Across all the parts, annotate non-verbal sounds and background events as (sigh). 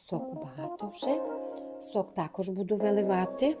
соку багато вже. Сок також буду виливати.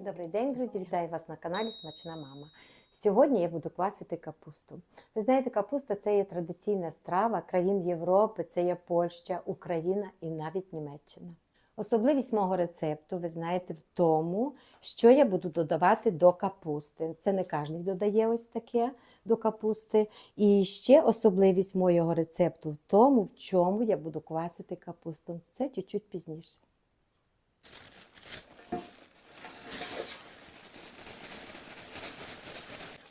Добрий день, друзі! Вітаю вас на каналі Смачна Мама. Сьогодні я буду квасити капусту. Ви знаєте, капуста це є традиційна страва країн Європи, це є Польща, Україна і навіть Німеччина. Особливість мого рецепту, ви знаєте, в тому, що я буду додавати до капусти. Це не кожен додає ось таке до капусти. І ще особливість моєго рецепту в тому, в чому я буду квасити капусту. Це чуть-чуть пізніше.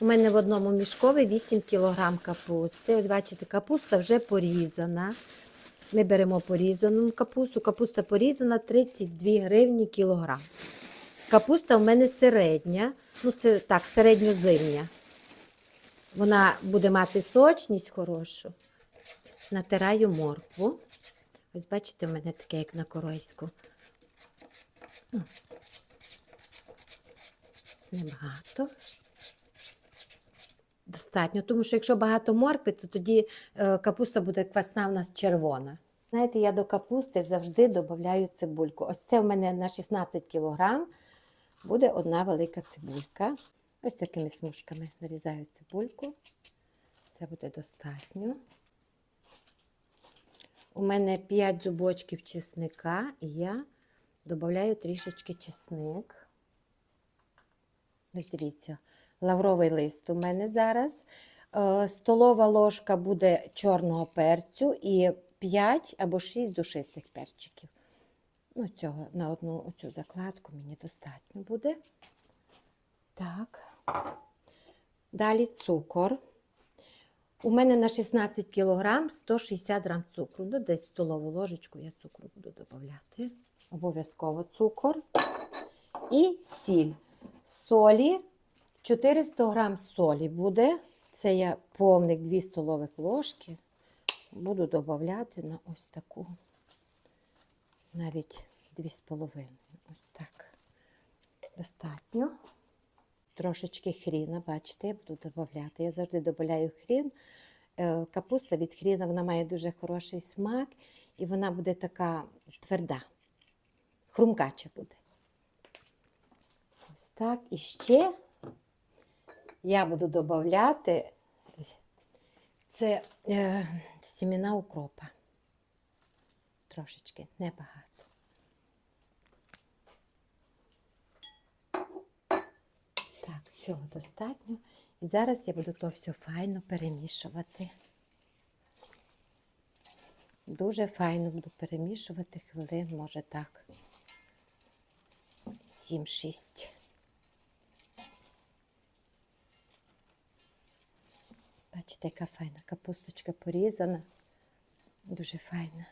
У мене в одному мішкові 8 кг капусти. Ось бачите, капуста вже порізана. Ми беремо порізану капусту. Капуста порізана 32 гривні кілограм. Капуста в мене середня, ну це так, середньозимня. Вона буде мати сочність хорошу. Натираю моркву. Ось бачите, в мене таке, як на корейську. Небагато. Достатньо, тому що якщо багато моркви, то тоді е, капуста буде квасна в нас червона. Знаєте, я до капусти завжди додаю цибульку. Ось це в мене на 16 кг буде одна велика цибулька. Ось такими смужками нарізаю цибульку. Це буде достатньо. У мене 5 зубочків чесника, і я додаю трішечки чесник. Ось дивіться, лавровий лист у мене зараз. Е, Столова ложка буде чорного перцю і 5 або 6 душистих перчиків. Ну, цього на одну цю закладку мені достатньо буде. Так. Далі цукор. У мене на 16 кг 160 грам цукру. Ну, десь столову ложечку я цукру буду додати. Обов'язково цукор. І сіль. Солі 400 грам солі буде. Це я повник 2 столових ложки. Буду додати на ось таку, навіть 2,5. Ось так. Достатньо. Трошечки хріна, бачите, я буду додати. Я завжди додаю хрін. Е, Капуста від хріна вона має дуже хороший смак, і вона буде така тверда, хрумкача буде. Ось так. І ще я буду додати це е, сімена укропа. Трошечки, небагато. Так, цього достатньо. І зараз я буду то все файно перемішувати. Дуже файно буду перемішувати хвилин, може так. 7-6. Бачите, яка файна капусточка порізана. Дуже файна.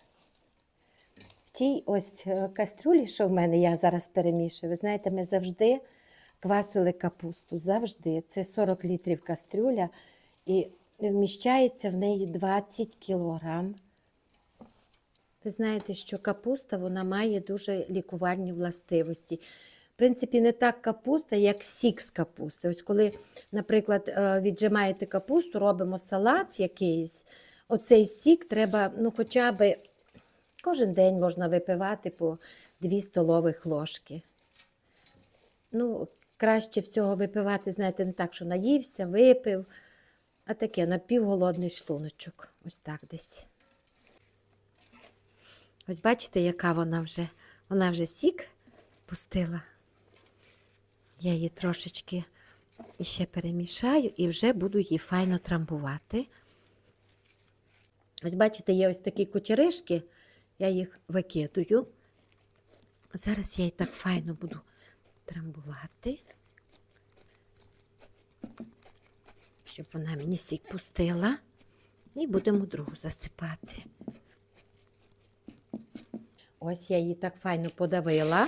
В тій ось е, кастрюлі, що в мене я зараз перемішую, ви знаєте, ми завжди квасили капусту. Завжди. Це 40 літрів кастрюля і вміщається в неї 20 кілограм. Ви знаєте, що капуста вона має дуже лікувальні властивості. В принципі, не так капуста, як сік з капусти. Ось коли, наприклад, е, віджимаєте капусту, робимо салат якийсь, оцей сік треба, ну, хоча б кожен день можна випивати по 2 столових ложки. Ну, краще всього випивати, знаєте, не так, що наївся, випив, а таке напівголодний шлуночок. Ось так десь. Ось бачите, яка вона вже, вона вже сік пустила. Я її трошечки ще перемішаю і вже буду її файно трамбувати. Ось бачите, є ось такі кучеришки, я їх викидую. Зараз я її так файно буду трамбувати, щоб вона мені сік пустила. І будемо другу засипати. Ось я її так файно подавила.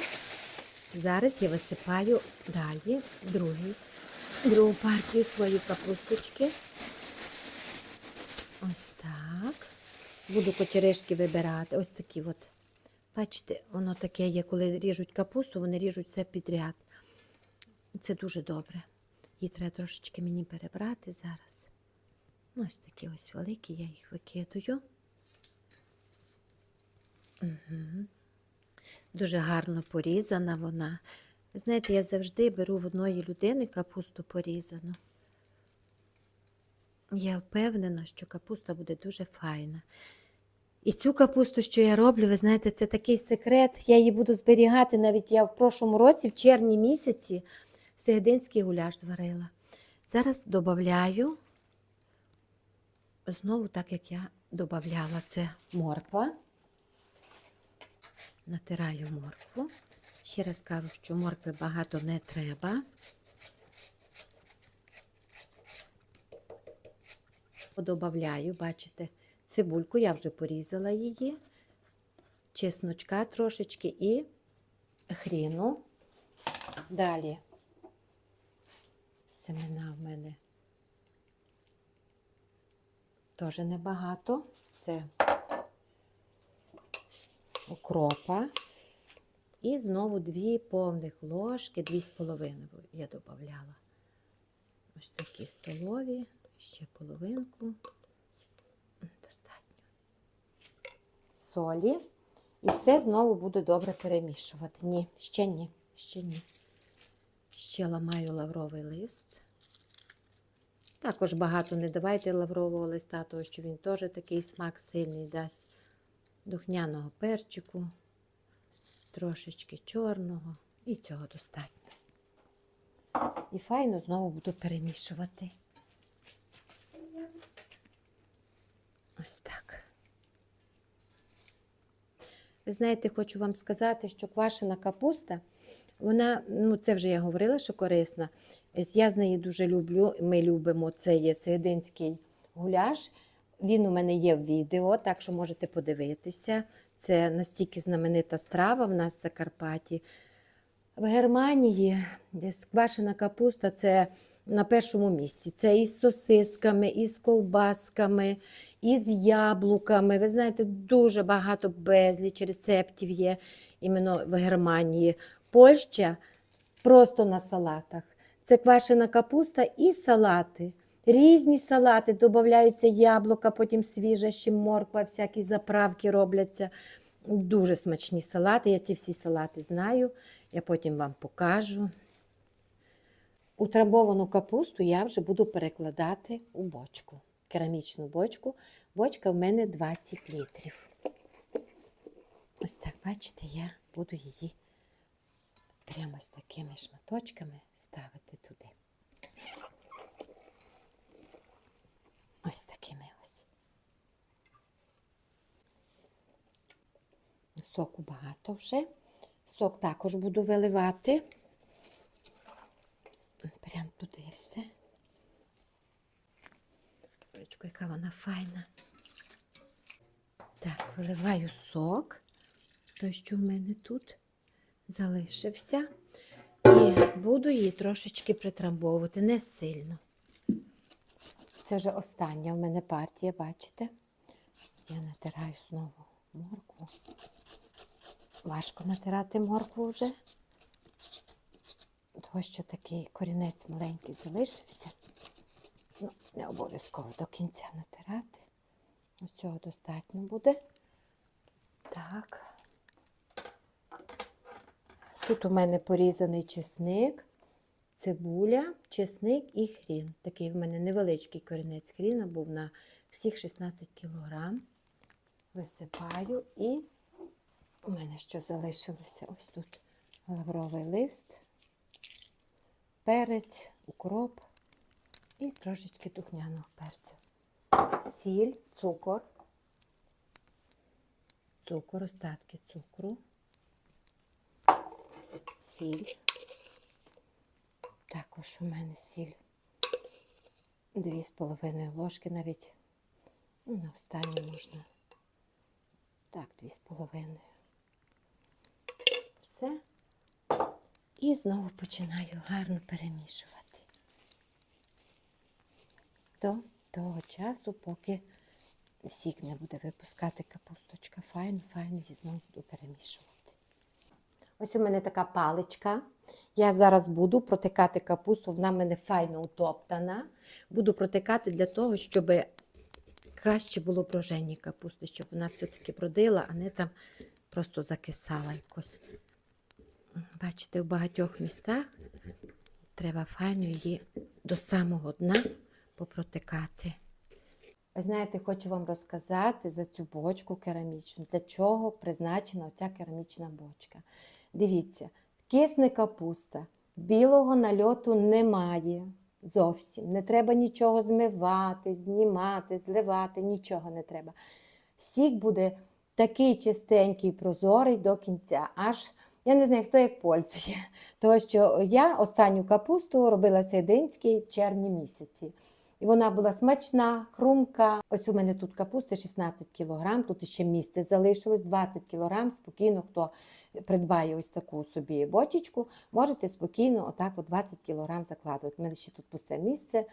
Зараз я висипаю далі другий, другу партію свої капусточки. Ось так. Буду кочеришки вибирати. Ось такі от. Бачите, воно таке є, коли ріжуть капусту, вони ріжуть все підряд. Це дуже добре. Її треба трошечки мені перебрати зараз. Ну, Ось такі ось великі, я їх викидаю. Угу. Дуже гарно порізана вона. Знаєте, я завжди беру в одної людини капусту порізану. Я впевнена, що капуста буде дуже файна. І цю капусту, що я роблю, ви знаєте, це такий секрет. Я її буду зберігати. Навіть я в прошлому році, в червні місяці, сегединський гуляш зварила. Зараз додаю знову так, як я додавала, це морква. Натираю моркву. Ще раз кажу, що моркви багато не треба. Добавляю, бачите, цибульку, я вже порізала її, чесночка трошечки і хріну. Далі семена в мене теж небагато. Це укропа. І знову дві повних ложки, дві з половиною я додавала. Ось такі столові, ще половинку. Достатньо. Солі. І все знову буду добре перемішувати. Ні, ще ні, ще ні. Ще ламаю лавровий лист. Також багато не давайте лаврового листа, тому що він теж такий смак сильний дасть духняного перчику, трошечки чорного, і цього достатньо. І файно знову буду перемішувати. Ось так. Ви знаєте, хочу вам сказати, що квашена капуста, вона, ну це вже я говорила, що корисна. Я з неї дуже люблю. Ми любимо це є сегединський гуляш. Він у мене є в відео, так що можете подивитися. Це настільки знаменита страва в нас в Закарпатті. В Германії десь квашена капуста це на першому місці. Це із сосисками, із ковбасками, із яблуками. Ви знаєте, дуже багато безліч рецептів є іменно в Германії. Польща просто на салатах. Це квашена капуста і салати. Різні салати, додаються яблука, потім свіжа ще морква, всякі заправки робляться. Дуже смачні салати. Я ці всі салати знаю. Я потім вам покажу. Утрамбовану капусту я вже буду перекладати у бочку. Керамічну бочку. Бочка в мене 20 літрів. Ось так, бачите, я буду її прямо з такими шматочками ставити туди. Ось такими ось. Соку багато вже. Сок також буду виливати. Прям туди все. Ручку, яка вона файна. Так, виливаю сок, той, що в мене тут залишився. І буду її трошечки притрамбовувати, не сильно. Це вже остання в мене партія, бачите? Я натираю знову моркву. Важко натирати моркву вже, тому що такий корінець маленький залишився. Ну, не обов'язково до кінця натирати. Ось цього достатньо буде. Так. Тут у мене порізаний чесник, цибуля, чесник і хрін. Такий в мене невеличкий корінець хріна був на всіх 16 кілограм. Висипаю і у мене що залишилося? Ось тут лавровий лист, перець, укроп і трошечки духняного перцю. Сіль, цукор, цукор, остатки цукру, сіль. Також у мене сіль. Дві з половиною ложки навіть. Ну, на останню можна. Так, дві з половиною. Все. І знову починаю гарно перемішувати. До того часу, поки сік не буде випускати капусточка. Файно, файно і знову буду перемішувати. Ось у мене така паличка. Я зараз буду протикати капусту, вона в мене файно утоптана. Буду протикати для того, щоб краще було броження капусти, щоб вона все-таки бродила, а не там просто закисала якось. Бачите, в багатьох містах треба файно її до самого дна попротикати. Ви знаєте, хочу вам розказати за цю бочку керамічну, для чого призначена ця керамічна бочка. Дивіться, кисне капуста, білого нальоту немає зовсім. Не треба нічого змивати, знімати, зливати, нічого не треба. Сік буде такий чистенький, прозорий до кінця. Аж я не знаю, хто як пользує. Тому що я останню капусту робила сейдинській в червні місяці. І вона була смачна, хрумка. Ось у мене тут капусти 16 кг, тут ще місце залишилось 20 кг. Спокійно, хто придбає ось таку собі бочечку, можете спокійно отак от 20 кг закладувати. У мене ще тут пусте місце,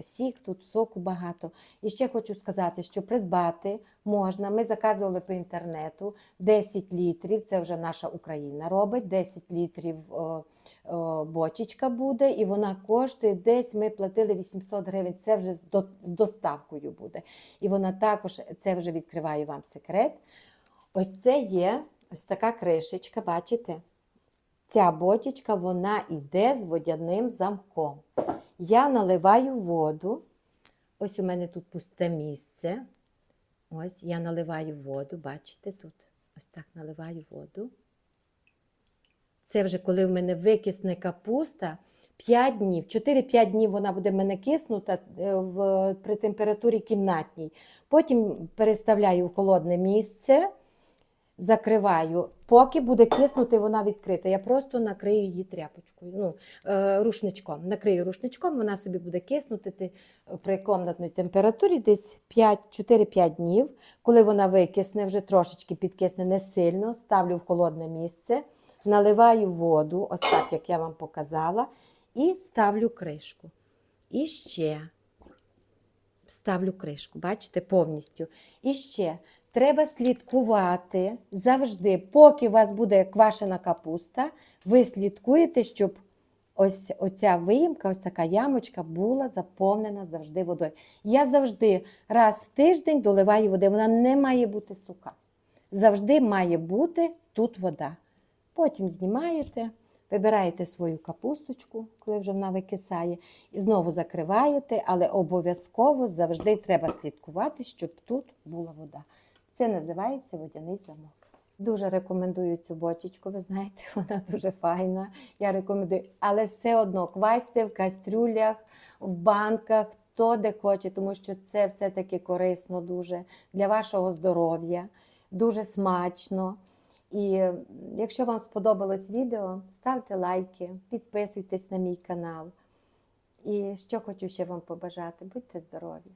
сік, тут соку багато. І ще хочу сказати, що придбати можна. Ми заказували по інтернету 10 літрів, це вже наша Україна робить, 10 літрів. о, бочечка буде, і вона коштує десь ми платили 800 гривень. Це вже з доставкою буде. І вона також, це вже відкриваю вам секрет. Ось це є ось така кришечка, бачите? Ця бочечка, вона йде з водяним замком. Я наливаю воду. Ось у мене тут пусте місце. Ось я наливаю воду, бачите, тут ось так наливаю воду. Це вже коли в мене викисне капуста. 5 днів, 4-5 днів вона буде в мене киснута е, в, при температурі кімнатній. Потім переставляю в холодне місце, закриваю. Поки буде киснути, вона відкрита. Я просто накрию її тряпочкою, ну, е, рушничком. Накрию рушничком, вона собі буде киснути при комнатній температурі десь 4-5 днів. Коли вона викисне, вже трошечки підкисне не сильно, ставлю в холодне місце, наливаю воду, ось так, як я вам показала, і ставлю кришку. І ще ставлю кришку, бачите, повністю. І ще треба слідкувати завжди, поки у вас буде квашена капуста, ви слідкуєте, щоб ось оця виїмка, ось така ямочка була заповнена завжди водою. Я завжди раз в тиждень доливаю води, вона не має бути суха. Завжди має бути тут вода. Потім знімаєте, вибираєте свою капусточку, коли вже вона викисає, і знову закриваєте, але обов'язково завжди треба слідкувати, щоб тут була вода. Це називається водяний замок. Дуже рекомендую цю бочечку, ви знаєте, (laughs) вона дуже файна. Я рекомендую, але все одно квасьте в кастрюлях, в банках, хто де хоче, тому що це все-таки корисно дуже для вашого здоров'я, дуже смачно. І якщо вам сподобалось відео, ставте лайки, підписуйтесь на мій канал. І що хочу ще вам побажати, будьте здорові!